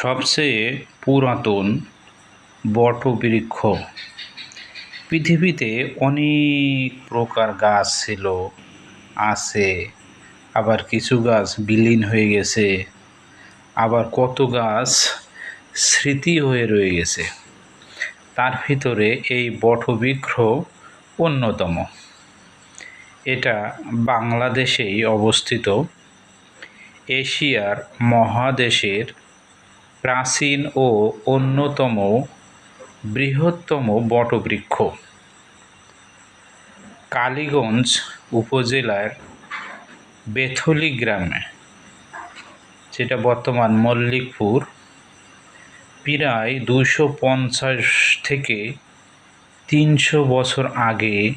সবচেয়ে পুরাতন বটবৃক্ষ। পৃথিবীতে অনেক প্রকার গাছ ছিল, আছে। আবার কিছু গাছ বিলীন হয়ে গেছে, আবার কত গাছ স্মৃতি হয়ে রয়ে গেছে। তার ভিতরে এই বটবৃক্ষ অন্যতম। এটা বাংলাদেশেই অবস্থিত, এশিয়ার মহাদেশের প্রাচীন ও অন্যতম বৃহত্তম বটবৃক্ষ। কালীগঞ্জ উপজেলার বেথলি গ্রামে, যেটা বর্তমান মল্লিকপুর, প্রায় দুশো পঞ্চাশ থেকে তিনশো বছর আগে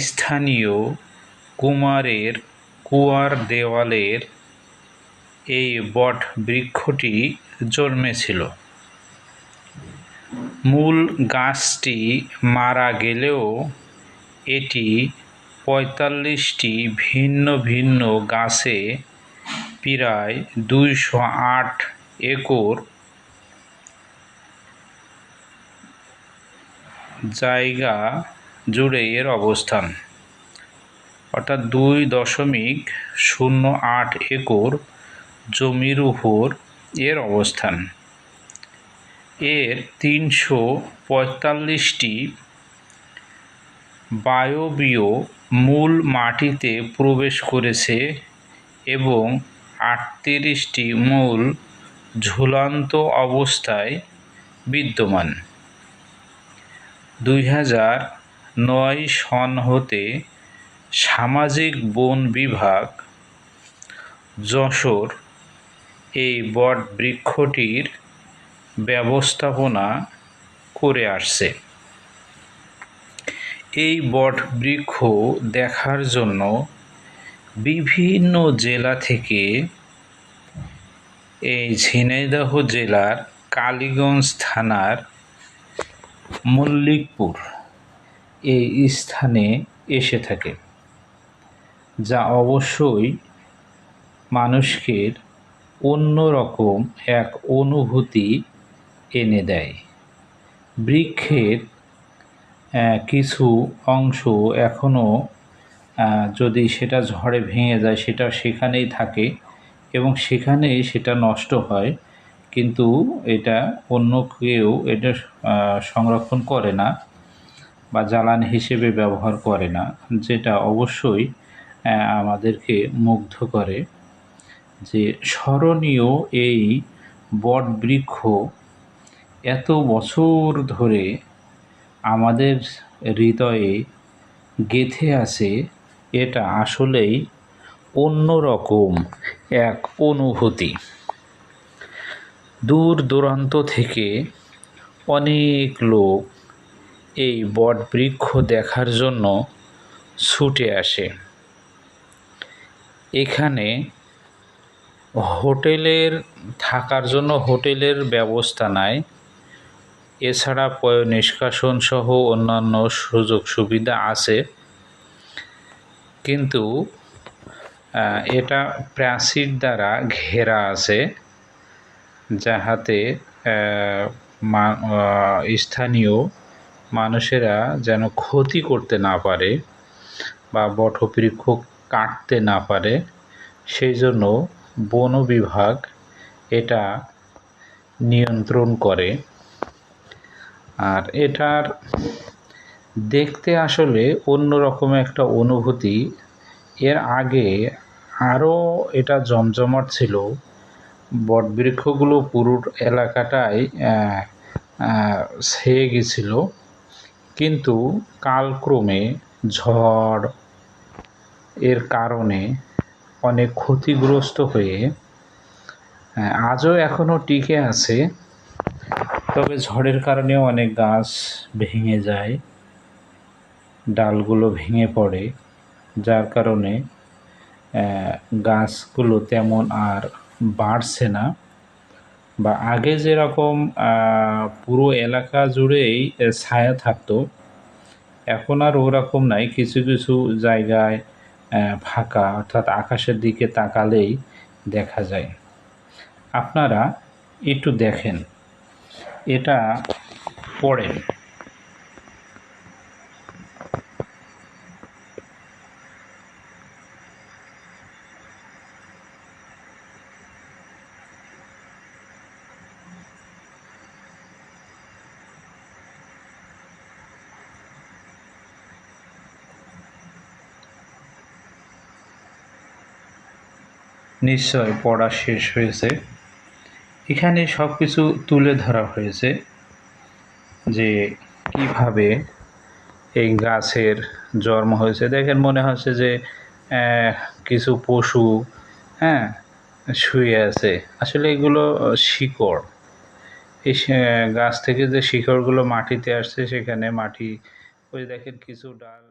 স্থানীয় কুমারের কুয়ার দেওয়ালের এই বট বৃক্ষটি জন্মেছিল। মূল গাছটি মারা গেলেও এটি পঁয়তাল্লিশটি ভিন্ন ভিন্ন গাছে প্রায় দুইশো আট একর জায়গা জুড়ে এর অবস্থান। অর্থাৎ দুই দশমিক শূন্য আট একর জমির উপর এর অবস্থান। এর তিনশো পঁয়তাল্লিশটি বায়বীয় মূল মাটিতে প্রবেশ করেছে এবং আটত্রিশটি মূল ঝুলান্ত অবস্থায় বিদ্যমান। দুই হাজার নয় সন হতে সামাজিক বন বিভাগ যশোর এই বট বৃক্ষটির ব্যবস্থাপনা করে আসছে। এই বট বৃক্ষ দেখার জন্য বিভিন্ন জেলা থেকে এই ঝিনাইদহ জেলার কালীগঞ্জ থানার মল্লিকপুর এই স্থানে এসে থাকে, যা অবশ্যই মানুষকে অন্যরকম এক অনুভূতি এনে দেয়। বৃক্ষের কিছু অংশ এখনও যদি সেটা ঝড়ে ভেঙে যায়, সেটা সেখানেই থাকে এবং সেখানেই সেটা নষ্ট হয়, কিন্তু এটা অন্য কেউ এটা সংরক্ষণ করে না বা জ্বালানি হিসেবে ব্যবহার করে না, যেটা অবশ্যই আমাদেরকে মুগ্ধ করে। যে স্মরণীয় এই বট বৃক্ষ এত বছর ধরে আমাদের হৃদয়ে গেথে আছে, এটা আসলেই অন্যরকম এক অনুভূতি। দূর দূরান্ত থেকে অনেক লোক এই বট বৃক্ষ দেখার জন্য ছুটে আসে। এখানে হোটেলের, থাকার জন্য হোটেলের ব্যবস্থা নাই। এছাড়া পয় নিষ্কাশন সহ অন্যান্য সুযোগ সুবিধা আছে। কিন্তু এটা প্রাচীর দ্বারা ঘেরা আছে, যাহাতে স্থানীয় মানুষেরা যেন ক্ষতি করতে না পারে বা বটবৃক্ষ কাটতে না পারে। সেই জন্য বন বিভাগ এটা নিয়ন্ত্রণ করে। আর এটার দেখতে আসলে অন্যরকম একটা অনুভূতি। এর আগে আরও এটা জমজমাট ছিল। বটবৃক্ষগুলো পুরো এলাকাটায় ছেয়ে গেছিল। কিন্তু কালক্রমে ঝড় এর কারণে অনেক ক্ষতিগ্রস্ত হয়ে আজও এখনও টিকে আছে। তবে ঝড়ের কারণে অনেক গাছ ভেঙে যায়, ডালগুলো ভেঙে পড়ে, যার কারণে গাছগুলো তেমন আর বাড়ছে না। বা আগে যেরকম পুরো এলাকা জুড়েই ছায়া থাকতো, এখন আর ওরকম নাই। কিছু কিছু জায়গায় ফাঁকা অর্থাৎ আকাশের দিকে তাকালেই দেখা যায়। আপনারা একটু দেখেন এটা পড়েন। নিশ্চয় পড়া শেষ হয়েছে। এখানে সব কিছু তুলে ধরা হয়েছে যে কীভাবে এই গাছের জন্ম হয়েছে। দেখেন, মনে হচ্ছে যে কিছু পশু হ্যাঁ শুয়ে আছে। আসলে এগুলো শিকড়। এই গাছ থেকে যে শিকড়গুলো মাটিতে আসছে, সেখানে মাটি, ওই দেখেন, কিছু ডাল